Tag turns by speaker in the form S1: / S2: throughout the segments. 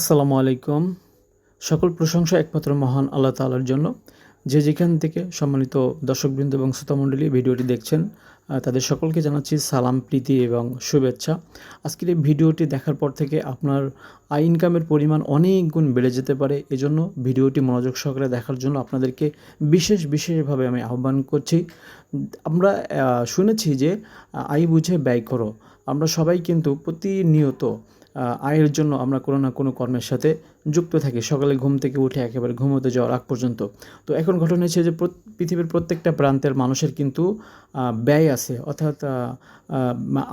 S1: আসসালামু আলাইকুম। সকল প্রশংসা একমাত্র মহান আল্লাহ তাআলার জন্য। যে যেখান থেকে সম্মানিত দর্শকবৃন্দ এবং শ্রোতামণ্ডলী ভিডিওটি দেখছেন তাদের সকলকে জানাচ্ছি সালাম, প্রীতি এবং শুভেচ্ছা। আজকের এই ভিডিওটি দেখার পর থেকে আপনার আয় ইনকামের পরিমাণ অনেক গুণ বেড়ে যেতে পারে। এজন্য ভিডিওটি মনোযোগ সহকারে দেখার জন্য আপনাদেরকে বিশেষ বিশেষভাবে আমি আহ্বান করছি। আমরা শুনেছি যে, আয় বুঝে ব্যয় করো। আমরা সবাই কিন্তু প্রতিনিয়ত আয়ের জন্য আমরা কোনো না কোনো কর্মের সাথে যুক্ত থাকি। সকালে ঘুম থেকে উঠে একেবারে ঘুমোতে যাওয়ার আগ পর্যন্ত। তো এখন ঘটনা হচ্ছে যে পৃথিবীর প্রত্যেকটা প্রান্তের মানুষের কিন্তু ব্যয় আছে। অর্থাৎ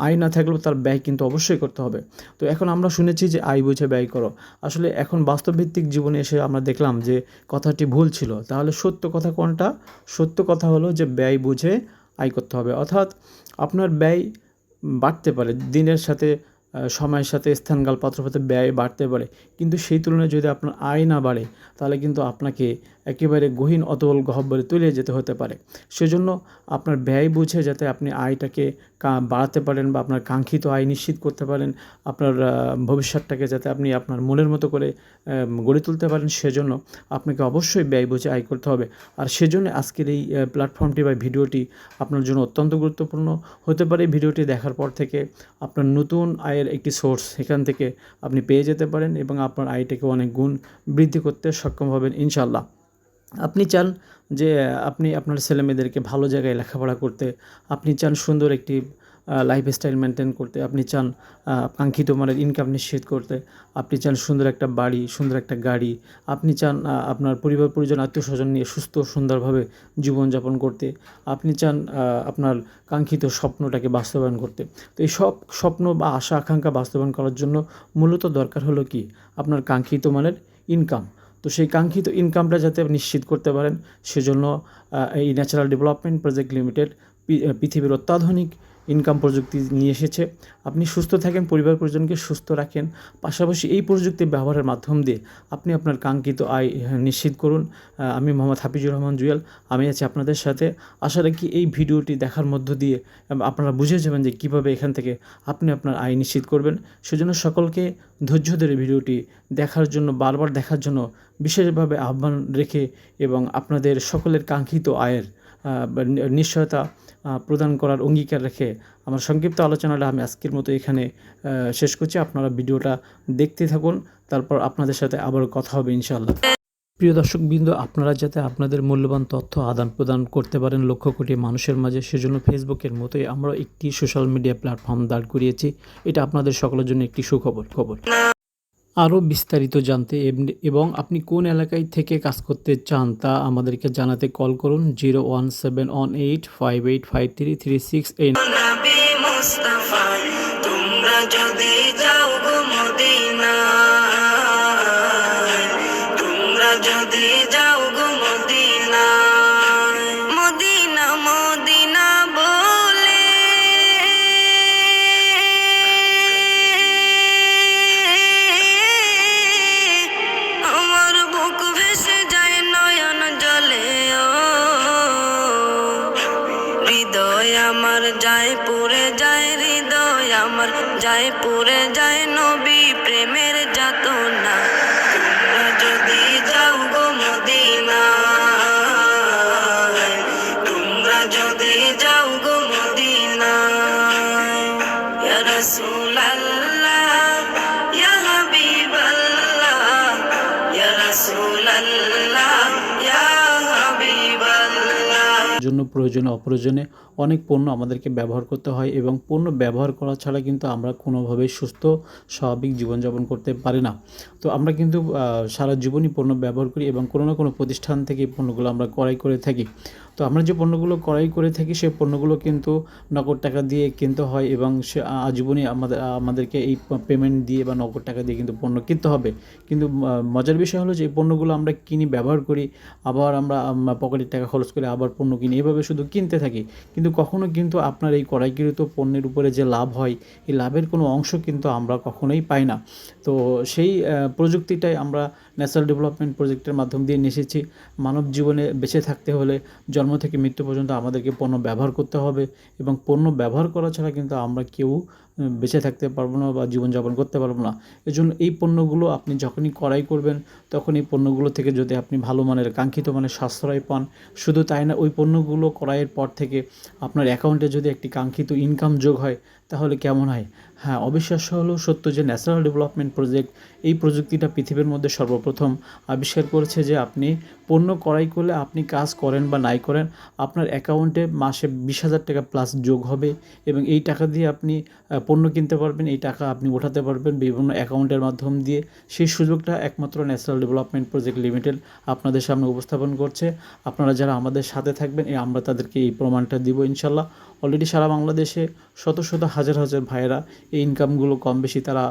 S1: আয় না থাকলেও তার ব্যয় কিন্তু অবশ্যই করতে হবে। তো এখন আমরা শুনেছি যে আয় বুঝে ব্যয় করো। আসলে এখন বাস্তবভিত্তিক জীবনে এসে আমরা দেখলাম যে কথাটি ভুল ছিল। তাহলে সত্য কথা কোনটা? সত্য কথা হলো যে ব্যয় বুঝে আয় করতে হবে। অর্থাৎ আপনার ব্যয় বাড়তে পারে, দিনের সাথে সময়ের সাথে স্থানকাল পাত্রপাতে ব্যয় বাড়তে পারে। কিন্তু সেই তুলনায় যদি আপনার আয় না বাড়ে, তাহলে কিন্তু আপনাকে একেবারে গহীন অতল গহব্বরে তুলে যেতে হতে পারে। সেজন্য আপনার ব্যয় বুঝে যাতে আপনি আয়টাকে বাড়াতে পারেন বা আপনার কাঙ্ক্ষিত আয় নিশ্চিত করতে পারেন, আপনার ভবিষ্যৎটাকে যাতে আপনি আপনার মনের মতো করে গড়ে তুলতে পারেন, সেজন্য আপনাকে অবশ্যই ব্যয় বুঝে আয় করতে হবে। আর সেজন্য আজকের এই প্ল্যাটফর্মটি বা ভিডিওটি আপনার জন্য অত্যন্ত গুরুত্বপূর্ণ হতে পারে। ভিডিওটি দেখার পর থেকে আপনার নতুন আয়ের একটি সোর্স সেখান থেকে আপনি পেয়ে যেতে পারেন এবং আপনার আয়টাকে অনেক গুণ বৃদ্ধি করতে সক্ষম হবেন ইনশাল্লাহ আপনি চান যে, আপনি আপনার ছেলেমেয়েদেরকে ভালো জায়গায় লেখাপড়া করতে, আপনি চান সুন্দর একটি লাইফস্টাইল মেনটেন করতে, আপনি চান কাঙ্ক্ষিত মানের ইনকাম নিশ্চিত করতে, আপনি চান সুন্দর একটা বাড়ি, সুন্দর একটা গাড়ি, আপনি চান আপনার পরিবার, পরিজন, আত্মীয় স্বজন নিয়ে সুস্থ, সুন্দরভাবে জীবনযাপন করতে, আপনি চান আপনার কাঙ্ক্ষিত স্বপ্নটাকে বাস্তবায়ন করতে। তো এই সব স্বপ্ন বা আশা, আকাঙ্ক্ষা বাস্তবায়ন করার জন্য মূলত দরকার হলো কি? আপনার কাঙ্ক্ষিত মানের ইনকাম তো সেই কাঙ্ক্ষিত ইনকামটা যাতে নিশ্চিত করতে পারেন, সেজন্য এই ন্যাচারাল ডেভেলপমেন্ট প্রজেক্ট লিমিটেড পৃথিবীর অত্যাধুনিক ইনকাম প্রযুক্তি নিয়ে এসেছে। আপনি সুস্থ থাকেন, পরিবার পরিজনকে সুস্থ রাখেন। পাশাপাশি এই প্রযুক্তি ব্যবহারের মাধ্যম দিয়ে আপনি আপনার কাঙ্ক্ষিত আয় নিশ্চিত করুন। আমি মোহাম্মদ হাফিজুর রহমান জুয়েল। আমি আছি আপনাদের সাথে। আশা রাখি এই ভিডিওটি দেখার মধ্য দিয়ে আপনারা বুঝে যাবেন যে কীভাবে এখান থেকে আপনি আপনার আয় নিশ্চিত করবেন। সেজন্য সকলকে ধৈর্য ধরে ভিডিওটি দেখার জন্য, বারবার দেখার জন্য বিশেষভাবে আহ্বান রেখে এবং আপনাদের সকলের কাঙ্ক্ষিত আয়ের নিশ্চয়তা প্রদান করার অঙ্গীকার রেখে আমার সংক্ষিপ্ত আলোচনাটা আমি আজকের মতো এখানে শেষ করছি। আপনারা ভিডিওটা দেখতে থাকুন, তারপর আপনাদের সাথে আবার কথা হবে ইনশাল্লাহ প্রিয় দর্শকবৃন্দ, আপনারা যাতে আপনাদের মূল্যবান তথ্য আদান প্রদান করতে পারেন লক্ষ কোটি মানুষের মাঝে, সেজন্য ফেসবুকের মতোই আমরা একটি সোশ্যাল মিডিয়া প্ল্যাটফর্ম দাঁড় করিয়েছি। এটা আপনাদের সকলের জন্য একটি সুখবর। খবর আরও বিস্তারিত জানতে এবং আপনি কোন এলাকায় থেকে কাজ করতে চান তা আমাদেরকে জানাতে কল করুন zero one seven one eight five eight five three three six
S2: eight. তোমরা যদি যাও যায় পুরে যায় নবী, প্রেমের যাত না তোমরা যদি যাও গো মদিনা তোমরা যদি যাও গো মদিনা ইয়া রাসূলাল্লাহ, ইয়া হাবিবাল্লাহ
S1: জন্য প্রয়োজনে, অপ্রয়োজনে অনেক পণ্য আমাদেরকে ব্যবহার করতে হয় এবং পণ্য ব্যবহার করা ছাড়া কিন্তু আমরা কোনোভাবেই সুস্থ, স্বাভাবিক জীবনযাপন করতে পারি না। তো আমরা কিন্তু সারা জীবনই পণ্য ব্যবহার করি এবং কোনো না কোনো প্রতিষ্ঠান থেকে পণ্যগুলো আমরা ক্রয় করে থাকি। তো আমরা যে পণ্যগুলো ক্রয় করে থাকি, সেই পণ্যগুলো কিন্তু নগদ টাকা দিয়ে কিনতে হয় এবং সে আজীবনই আমাদের আমাদেরকে এই পেমেন্ট দিয়ে বা নগদ টাকা দিয়ে কিন্তু পণ্য কিনতে হবে। কিন্তু মজার বিষয় হলো যে এই পণ্যগুলো আমরা কিনি, ব্যবহার করি, আবার আমরা পকেটের টাকা খরচ করে আবার পণ্য কিনি এভাবে শুধু কিনতে থাকি, কিন্তু কখনো কিন্তু আপনার এই ক্রয়কৃত পণ্যের উপরে যে লাভ হয়, এই লাভের কোনো অংশ কিন্তু আমরা কখনোই পাই না। তো সেই প্রযুক্তিটাই আমরা ন্যাচারাল ডেভেলপমেন্ট প্রজেক্টের মাধ্যম দিয়ে নিয়ে এসেছি মানব জীবনে বেঁচে থাকতে হলে জন্ম থেকে মৃত্যু পর্যন্ত আমাদেরকে পণ্য ব্যবহার করতে হবে এবং পণ্য ব্যবহার করা ছাড়া কিন্তু আমরা কেউ বেঁচে থাকতে পারব না বা জীবনযাপন করতে পারব না। এজন্য এই পণ্যগুলো আপনি যখনই ক্রয় করবেন, তখন এই পণ্যগুলো থেকে যদি আপনি ভালো মানের, কাঙ্ক্ষিত মানের সাশ্রয় পান, শুধু তাই না, ওই পণ্যগুলো ক্রয়ের পর থেকে আপনার অ্যাকাউন্টে যদি একটি কাঙ্ক্ষিত ইনকাম যোগ হয়, তাহলে কেমন হয়? হ্যাঁ অবিশ্বাস্য হলেও সত্য যে ন্যাশনাল ডেভেলপমেন্ট প্রজেক্ট এই প্রযুক্তিটা পৃথিবীর মধ্যে সর্বপ্রথম আবিষ্কার করেছে যে আপনি পণ্য ক্রয় করলে আপনি কাজ করেন বা নাই করেন, আপনার অ্যাকাউন্টে মাসে বিশ হাজার টাকা প্লাস যোগ হবে এবং এই টাকা দিয়ে আপনি পণ্য কিনতে পারবেন, এই টাকা আপনি ওঠাতে পারবেন বিভিন্ন অ্যাকাউন্টের মাধ্যম দিয়ে। সেই সুযোগটা একমাত্র ন্যাশনাল ডেভেলপমেন্ট প্রজেক্ট লিমিটেড আপনাদের সামনে উপস্থাপন করছে। আপনারা যারা আমাদের সাথে থাকবেন এই আমরা তাদেরকে এই প্রমাণটা দিব ইনশাল্লাহ। অলরেডি সারা বাংলাদেশে শত শত হাজার হাজার ভাইয়েরা এই ইনকামগুলো কম বেশি তারা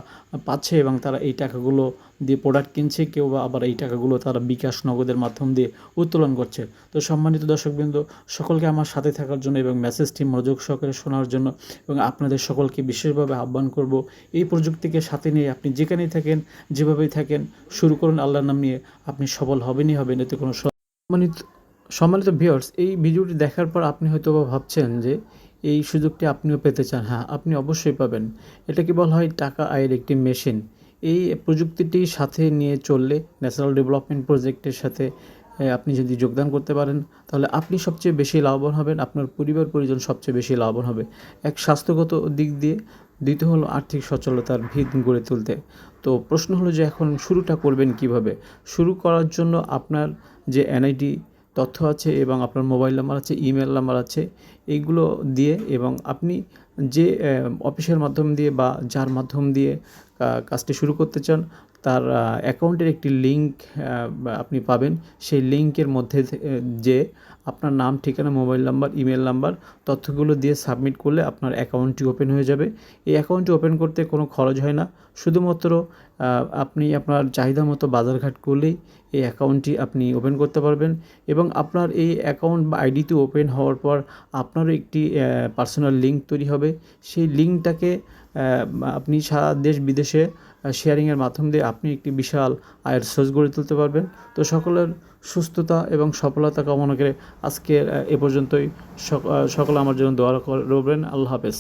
S1: পাচ্ছে এবং তারা এই টাকাগুলো দিয়ে প্রোডাক্ট কিনছে। কেউ বা আবার এই টাকাগুলো তারা বিকাশ নগদের মাধ্যম দিয়ে উত্তোলন করছে। তো সম্মানিত দর্শকবৃন্দ, সকলকে আমার সাথে থাকার জন্য এবং মেসেজটি মনোযোগ সহকারে শোনার জন্য এবং আপনাদের সকলকে বিশেষভাবে আহ্বান করব, এই প্রযুক্তিকে সাথে নিয়ে আপনি যেখানেই থাকেন, যেভাবেই থাকেন, শুরু করুন আল্লাহর নাম নিয়ে। আপনি সফল হবেনই হবেন, এতে কোনো সম্মানিত সম্মানিত ভিউয়ার্স এই ভিডিওটি দেখার পর আপনি হয়তো ভাবছেন যে এই সুযোগটি আপনিও পেতে চান। হ্যাঁ আপনি অবশ্যই পাবেন। এটাকে বলা হয় টাকা আয়ের একটি মেশিন এই প্রযুক্তিটি সাথে নিয়ে চললে ন্যাশনাল ডেভেলপমেন্ট প্রজেক্টের সাথে আপনি যদি যোগদান করতে পারেন, তাহলে আপনি সবচেয়ে বেশি লাভবান হবেন, আপনার পরিবার পরিজন সবচেয়ে বেশি লাভবান হবে। এক স্বাস্থ্যগত দিক দিয়ে, দ্বিতীয় হলো আর্থিক সচ্ছলতার ভিত গড়ে তুলতে। তো প্রশ্ন হলো যে এখন শুরুটা করবেন কীভাবে? শুরু করার জন্য আপনার যে এনআইডি তথ্য আছে এবং আপনার মোবাইল নাম্বার আছে, ইমেল নাম্বার আছে এইগুলো দিয়ে এবং আপনি যে অফিসের মাধ্যম দিয়ে বা যার মাধ্যম দিয়ে কাজটি শুরু করতে চান তার অ্যাকাউন্টের একটি লিঙ্ক আপনি পাবেন। সেই লিঙ্কের মধ্যে যে আপনার নাম, ঠিকানা, মোবাইল নাম্বার, ইমেল নাম্বার, তথ্যগুলো দিয়ে সাবমিট করলে আপনার অ্যাকাউন্টটি ওপেন হয়ে যাবে। এই অ্যাকাউন্টটি ওপেন করতে কোনো খরচ হয় না। শুধুমাত্র আপনি আপনার চাহিদা মতো বাজারঘাট করলেই এই অ্যাকাউন্টটি আপনি ওপেন করতে পারবেন এবং আপনার এই অ্যাকাউন্ট বা আইডিটি ওপেন হওয়ার পর আপনারও একটি পার্সোনাল লিঙ্ক তৈরি হবে। সেই লিঙ্কটাকে আপনি সারা দেশ বিদেশে শেয়ারিংয়ের মাধ্যম দিয়ে আপনি একটি বিশাল আয়ের সোর্স গড়ে তুলতে পারবেন। তো সকলের সুস্থতা এবং সফলতা কামনা করে আজকের আহ, এ পর্যন্তই। সকলে আমার জন্য দোয়া করবেন আল্লাহ হাফেজ।